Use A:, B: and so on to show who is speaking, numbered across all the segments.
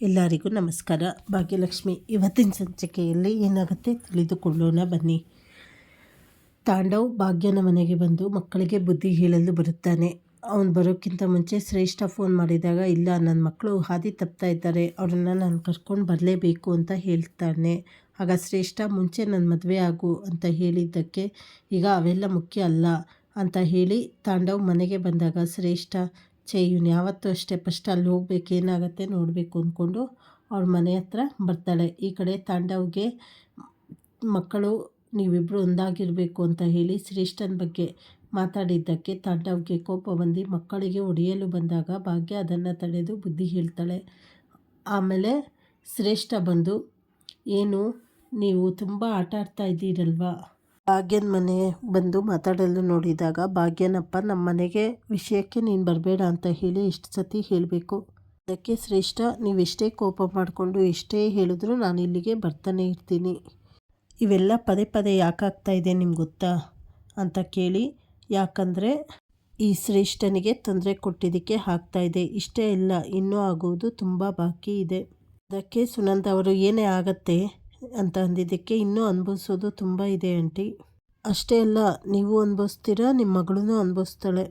A: ಎಲ್ಲರಿಗೂ ನಮಸ್ಕಾರ. ಭಾಗ್ಯಲಕ್ಷ್ಮಿ, ಇವತ್ತಿನ ಸಂಚಿಕೆಯಲ್ಲಿ ಏನಾಗುತ್ತೆ ತಿಳಿದುಕೊಳ್ಳೋಣ ಬನ್ನಿ. ತಾಂಡವ್ ಭಾಗ್ಯನ ಮನೆಗೆ ಬಂದು ಮಕ್ಕಳಿಗೆ ಬುದ್ಧಿ ಹೇಳಲು ಬರುತ್ತಾನೆ. ಅವನು ಬರೋಕ್ಕಿಂತ ಮುಂಚೆ ಶ್ರೇಷ್ಠ ಫೋನ್ ಮಾಡಿದಾಗ, ಇಲ್ಲ ನನ್ನ ಮಕ್ಕಳು ಹಾದಿ ತಪ್ತಾ ಇದ್ದಾರೆ, ಅವ್ರನ್ನ ನಾನು ಕರ್ಕೊಂಡು ಬರಲೇಬೇಕು ಅಂತ ಹೇಳ್ತಾನೆ. ಆಗ ಶ್ರೇಷ್ಠ, ಮುಂಚೆ ನನ್ನ ಮದುವೆ ಆಗು ಅಂತ ಹೇಳಿದ್ದಕ್ಕೆ, ಈಗ ಅವೆಲ್ಲ ಮುಖ್ಯ ಅಲ್ಲ ಅಂತ ಹೇಳಿ ತಾಂಡವ್ ಮನೆಗೆ ಬಂದಾಗ ಶ್ರೇಷ್ಠ ಛೇ, ಇವನು ಯಾವತ್ತೂ ಅಷ್ಟೇ ಫಸ್ಟ್ ಅಲ್ಲಿ ಹೋಗ್ಬೇಕು, ಏನಾಗುತ್ತೆ ನೋಡಬೇಕು ಅಂದ್ಕೊಂಡು ಅವ್ರ ಮನೆ ಹತ್ರ ಬರ್ತಾಳೆ. ಈ ಕಡೆ ತಾಂಡವ್ಗೆ ಮಕ್ಕಳು ನೀವಿಬ್ಬರು ಒಂದಾಗಿರಬೇಕು ಅಂತ ಹೇಳಿ ಶ್ರೇಷ್ಠನ ಬಗ್ಗೆ ಮಾತಾಡಿದ್ದಕ್ಕೆ ತಾಂಡವ್ಗೆ ಕೋಪ ಬಂದು ಮಕ್ಕಳಿಗೆ ಹೊಡೆಯಲು ಬಂದಾಗ ಭಾಗ್ಯ ಅದನ್ನು ತಡೆದು ಬುದ್ಧಿ ಹೇಳ್ತಾಳೆ. ಆಮೇಲೆ ಶ್ರೇಷ್ಠ ಬಂದು, ಏನು, ನೀವು ತುಂಬ ಆಟ ಆಡ್ತಾ ಇದ್ದೀರಲ್ವಾ? ಭಾಗ್ಯನ ಮನೆ ಬಂದು ಮಾತಾಡಲು ನೋಡಿದಾಗ ಭಾಗ್ಯನಪ್ಪ ನಮ್ಮ ಮನೆಗೆ ವಿಷಯಕ್ಕೆ ನೀನು ಬರಬೇಡ ಅಂತ ಹೇಳಿ ಇಷ್ಟು ಸತಿ ಹೇಳಬೇಕು. ಅದಕ್ಕೆ ಶ್ರೇಷ್ಠ, ನೀವೆಷ್ಟೇ ಕೋಪ ಮಾಡಿಕೊಂಡು ಎಷ್ಟೇ ಹೇಳಿದ್ರು ನಾನು ಇಲ್ಲಿಗೆ ಬರ್ತಾನೆ ಇರ್ತೀನಿ. ಇವೆಲ್ಲ ಪದೇ ಪದೇ ಯಾಕಾಗ್ತಾ ಇದೆ ನಿಮ್ಗೆ ಗೊತ್ತಾ? ಅಂತ ಕೇಳಿ, ಯಾಕಂದರೆ ಈ ಶ್ರೇಷ್ಠನಿಗೆ ತೊಂದರೆ ಕೊಟ್ಟಿದ್ದಕ್ಕೆ ಆಗ್ತಾ ಇಷ್ಟೇ ಇಲ್ಲ, ಇನ್ನೂ ಆಗುವುದು ತುಂಬ ಬಾಕಿ ಇದೆ. ಅದಕ್ಕೆ ಸುನಂದ ಅವರು, ಏನೇ ಆಗತ್ತೆ? ಅಂತ ಅಂದಿದ್ದಕ್ಕೆ ಇನ್ನೂ ಅನುಭವಿಸೋದು ತುಂಬ ಇದೆ, ಆಂಟಿ. ಅಷ್ಟೇ ಅಲ್ಲ, ನೀವು ಅನುಭವಿಸ್ತೀರ? ನಿಮ್ಮ ಮಗಳೂ ಅನುಭವಿಸ್ತಾಳೆ.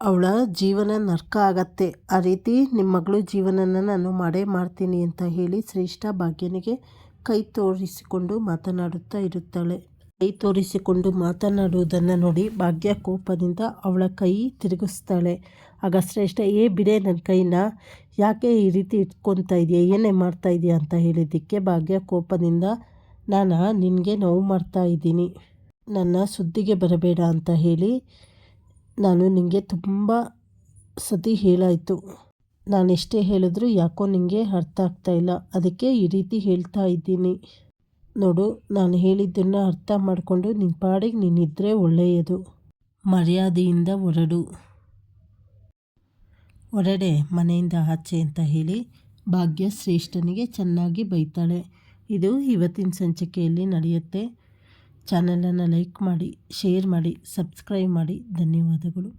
A: ಅವಳ ಜೀವನ ನರ್ಕ ಆಗತ್ತೆ. ಆ ರೀತಿ ನಿಮ್ಮ ಮಗಳು ಜೀವನನ ನಾನು ಮಾಡೇ ಮಾಡ್ತೀನಿ ಅಂತ ಹೇಳಿ ಶ್ರೇಷ್ಠ ಭಾಗ್ಯನಿಗೆ ಕೈ ತೋರಿಸಿಕೊಂಡು ಮಾತನಾಡುತ್ತಾ ಇರುತ್ತಾಳೆ. ಕೈ ತೋರಿಸಿಕೊಂಡು ಮಾತನಾಡುವುದನ್ನು ನೋಡಿ ಭಾಗ್ಯ ಕೋಪದಿಂದ ಅವಳ ಕೈ ತಿರುಗಿಸ್ತಾಳೆ. ಆಗ ಶ್ರೇಷ್ಠ, ಏ ಬಿಡೆ ನನ್ನ ಕೈನ, ಯಾಕೆ ಈ ರೀತಿ ಇಟ್ಕೊತಾ ಇದೆಯಾ? ಏನೇ ಮಾಡ್ತಾ ಇದೆಯಾ? ಅಂತ ಹೇಳಿದ್ದಕ್ಕೆ ಭಾಗ್ಯ ಕೋಪದಿಂದ, ನಾನು, ನಿನಗೆ ನೋವು ಮಾಡ್ತಾ ಇದ್ದೀನಿ. ನನ್ನ ಸುದ್ದಿಗೆ ಬರಬೇಡ ಅಂತ ಹೇಳಿ ನಾನು ನಿನಗೆ ತುಂಬ ಸತಿ ಹೇಳಾಯಿತು. ನಾನು ಎಷ್ಟೇ ಹೇಳಿದ್ರು ಯಾಕೋ ನಿನಗೆ ಅರ್ಥ ಆಗ್ತಾ ಇಲ್ಲ. ಅದಕ್ಕೆ ಈ ರೀತಿ ಹೇಳ್ತಾ ಇದ್ದೀನಿ. ನೋಡು, ನಾನು ಹೇಳಿದ್ದನ್ನು ಅರ್ಥ ಮಾಡಿಕೊಂಡು ನಿನ್ನ ಪಾಡಿಗೆ ನೀನಿದ್ದರೆ ಒಳ್ಳೆಯದು. ಮರ್ಯಾದೆಯಿಂದ ಹೊರಡು. ಹೊರಡೆ, ಮನೆಯಿಂದ ಆಚೆ ಅಂತ ಹೇಳಿ ಭಾಗ್ಯ ಶ್ರೇಷ್ಠನಿಗೆ ಚೆನ್ನಾಗಿ ಬೈತಾಳೆ. ಇದು ಇವತ್ತಿನ ಸಂಚಿಕೆಯಲ್ಲಿ ನಡೆಯುತ್ತೆ. ಚಾನಲನ್ನು ಲೈಕ್ ಮಾಡಿ, ಶೇರ್ ಮಾಡಿ, ಸಬ್ಸ್ಕ್ರೈಬ್ ಮಾಡಿ. ಧನ್ಯವಾದಗಳು.